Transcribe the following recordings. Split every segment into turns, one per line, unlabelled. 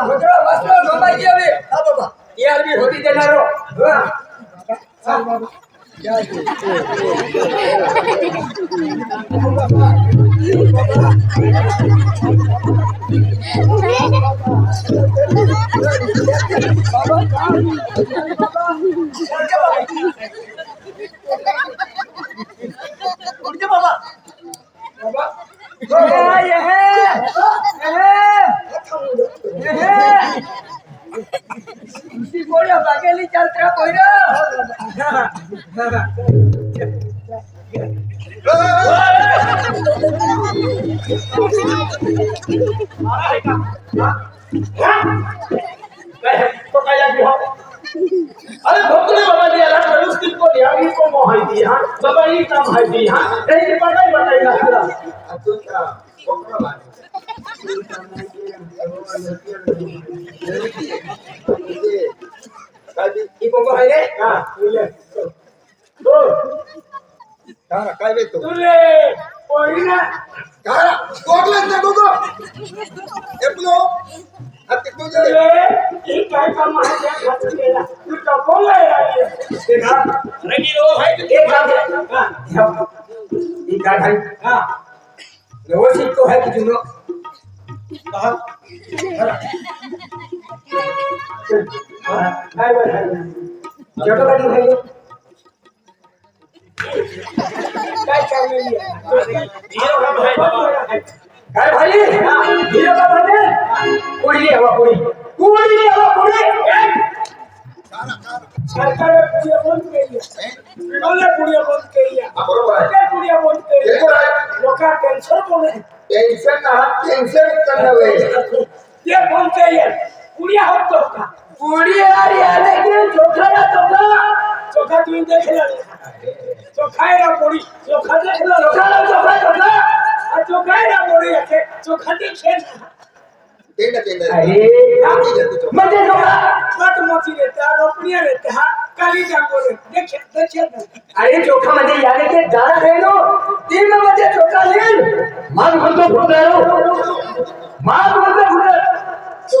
ભદ્રો વસ્ત્રો ગમાઈ ગયા હવે
હા બાબા
યાર બી હોતી દેનારો હા.
ચાલ બાબા જય ઉઠજે બાબા
બાબા.
तो काया भी हो अरे भोकले बाबा जी आला कर उस दिन को लिया ही को मोहाई दिया बाबा ही नाम हाई दिया ए के पता ही बताई ना
पूरा तो का भोकला बाबा ये को को
है
हां काय काय वेतो
काय कोकलाच ना
कोको एपलो
आता
तुझे
ही काय काम आहे? केला तू टपोल आहे ते ना रंगी रो हाय तू
ते का
ही काय हाय हा
व्यवस्थित तो हाय की
रो काय
बरं? जगबाजी
भाई टेन्शन बोले
टेन्शन ना टेन्शन करना वे
ये बंद करी पुड़िया हो तो का
कोड़ी यार यार लेकिन चोखा ना चोखा
चोखा तू देख ले चोखा है ना पुड़ी चोखा देख ले
चोखा ना चोखा चोखा
आ चोखा है ना पुड़ी रखे चोखा देखे
तेंडा तेंडा
अरे
आती जाती तो
मज़े चोखा
मत मोती रहता है रोपड़िया रहता है काली जांगो रहता देखे देखे
अरे चोखा मध्ये याने के जाना है नो तीन मध्ये चोखा लेन मान म्हणतो फुटारो मान म्हणतो फुटारो
चोखा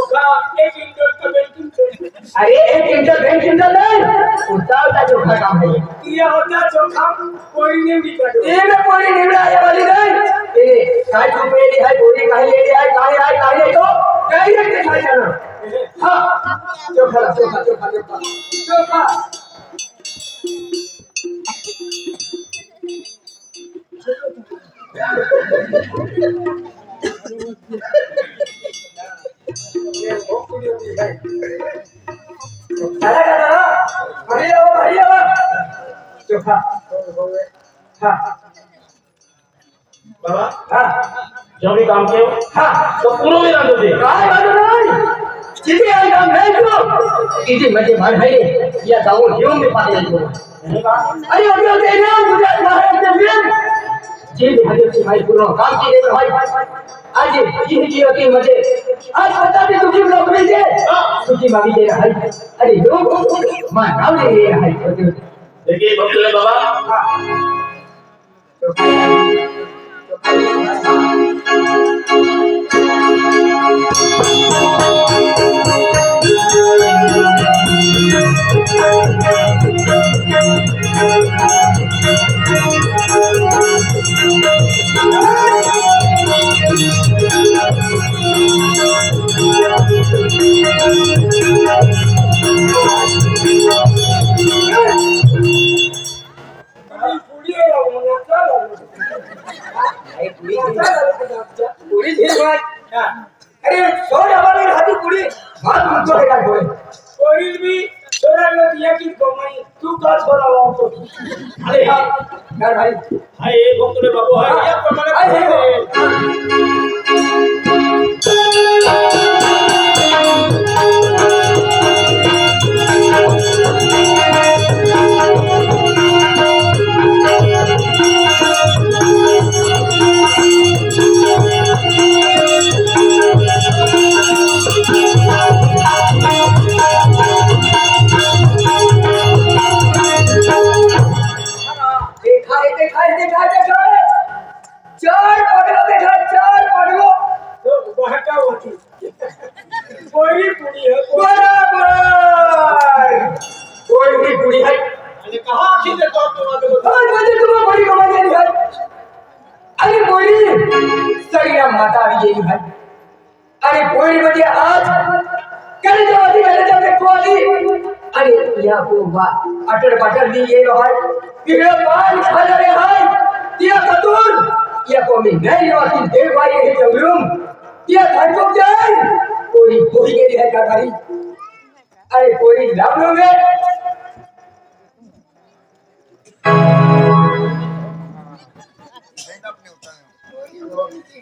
एक इंडोर का बिल्कुल
अरे एक क्विंटल बैंक क्विंटल नहीं उतावता चोखा काम है। ये
ये होता चोखा कोई नहीं निकल
तीन कोणी निवडा आहे वाली नाही। ए काय चुपेली आहे कोणी काही लेली आहे काय आहे काय नाही तो काही नाही काय जाणार हा। चोखा चोखा चोखा चोखा चोखा झाला
बाबा
हा
जो भी काम किया
हा
तो पूरा भी ना दे
काय बाजू नाही किती आहे काम नाही तू किती म्हणजे भाई या जाऊन घेऊन मी पाहिजे अरे अरे अरे ना गुजरात महाराष्ट्र में जी भाजपची भाई पूर्ण काम केलेलं भाई। आज जी जी होती मज़े। आज पता भी तुझी नोकरी दे सुखी मागी दे रहा है। अरे लोग। माँ नाव दे रहा है
देखिए भक्तले बाबा।
पुरी अरे सोड हवाली राहती पुरी हात म्हणतो हे काय होय
कोई भी छोरा ने दिया कि कमाई तू का छोरा वाओ तो
अरे हा कर भाई
हाय ये भक्तले बाबू
गेली है। अरे पोरी म्हणजे आज करे जेव्हा करे जेव्हा देखो आली अरे या पोवा अटड पाटड नी गेलो हाय तिकडे पान खाणारे हाय तिया कतून? या कोमी नाही वाटी देव बाई हे जवळून तिया थांबून जाय पोरी पोरी गेली है का घरी अरे पोरी लावलो गे पोरी होती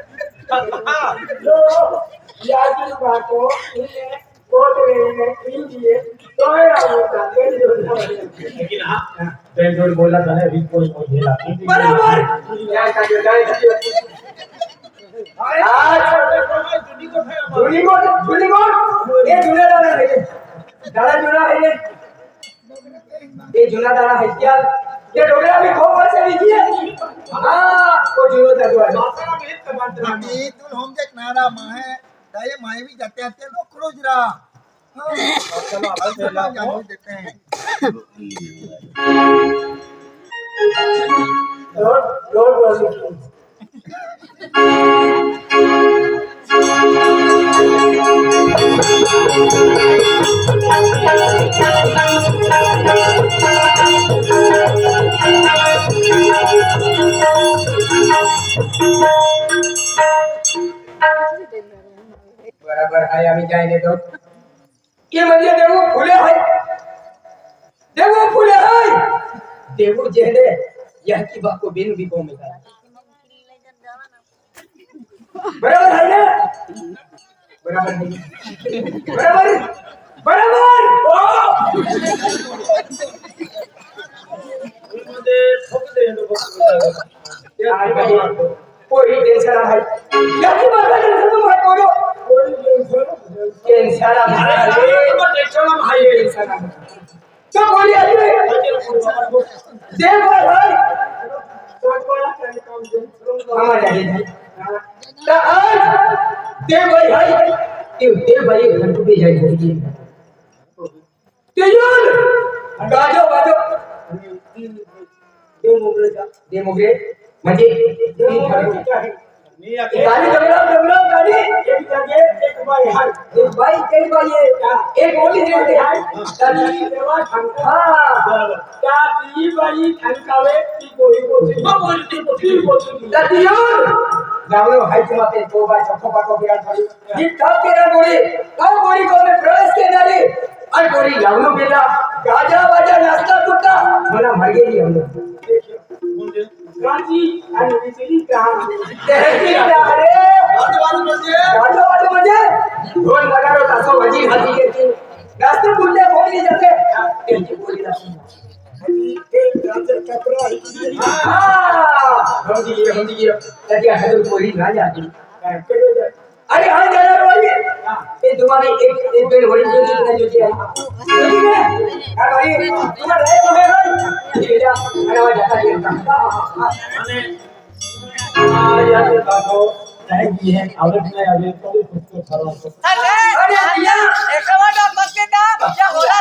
तो है होता बेन जनावर
लेकिन हा बेन जोड बोलला तर अभी कोई कोई गेला
बराबर आज
जुनी को है
को ये झुला दाना है दाना झुला है ये ये दाना है क्या? ये डोगरा भी खूब वर्ष बीजिए हाँ। वो झुलो दरवा
माता में बात
आम्ही तुला होमजेक नारा माहे दाये माहे भी जाते आते लोग क्रोज रहा। हाँ,
चलो आपण
चलो जाने देते हैं
रोड रोड वाली बराबर आहे आम्ही जायने तो ये म्हणजे देव फुले आहे देव फुले आहे देव जेडे यह की बात को बिन भी को मिला बराबर है ना बराबर है बराबर बराबर ओ
मध्ये ठोक दे
यार भाई कोई टेंशन है। या की बात है तुम मत करो टेंशन ना है। टेंशन ना भाई टेंशन ना तो बोलिए अरे देव भाई। हमारे आगे भाई। तो आज देव भाई भाई। देव देव भाई घर को भी जाए बोलिए तेजुल गाजो गाजो। देव मोगरे देव मोगरे म्हणजे गाडी जमलं गाडी। एक जागे एक बाई हाय एक बाई एक बाई आहे एक ओली देते हाय त्याची तेव्हा
त्या ती बाई ठणकावे ती गोळी बोलते। मग बोलती ती बोलती
त्याची येऊन गावलो हाय किंवा ते तो बाय चप्पो पाको बिराट पडी ही ठप केला गोळी काय गोळी कोणे प्रवेश केल्याने आणि गोळी लावलो गेला गाजा वाजा कुठला मला मागे येऊन
म्हणजे राज़ी आणि विचली कहाणी
तेहती रे
आजूबाजू म्हणजे
वाटो वाटो म्हणजे दोन लगारो तासो भाजी भाजी घेतली जास्त पुढल्या बोलली जाते त्यांची बोली जाते हा होती गिर होती गिर त्याची हाडून बोली ना जाती अरे हा तुम्हारी एक एक पेड़ वही जो जितना जो किया ठीक है अरे तुम्हारा है तो है भाई ये जा अरे भाई जाता
है हाँ यार बाबू टाइम भी है आवृत में अभी तो खुद को खड़ा
अरे भैया
एक बार मत देना या होला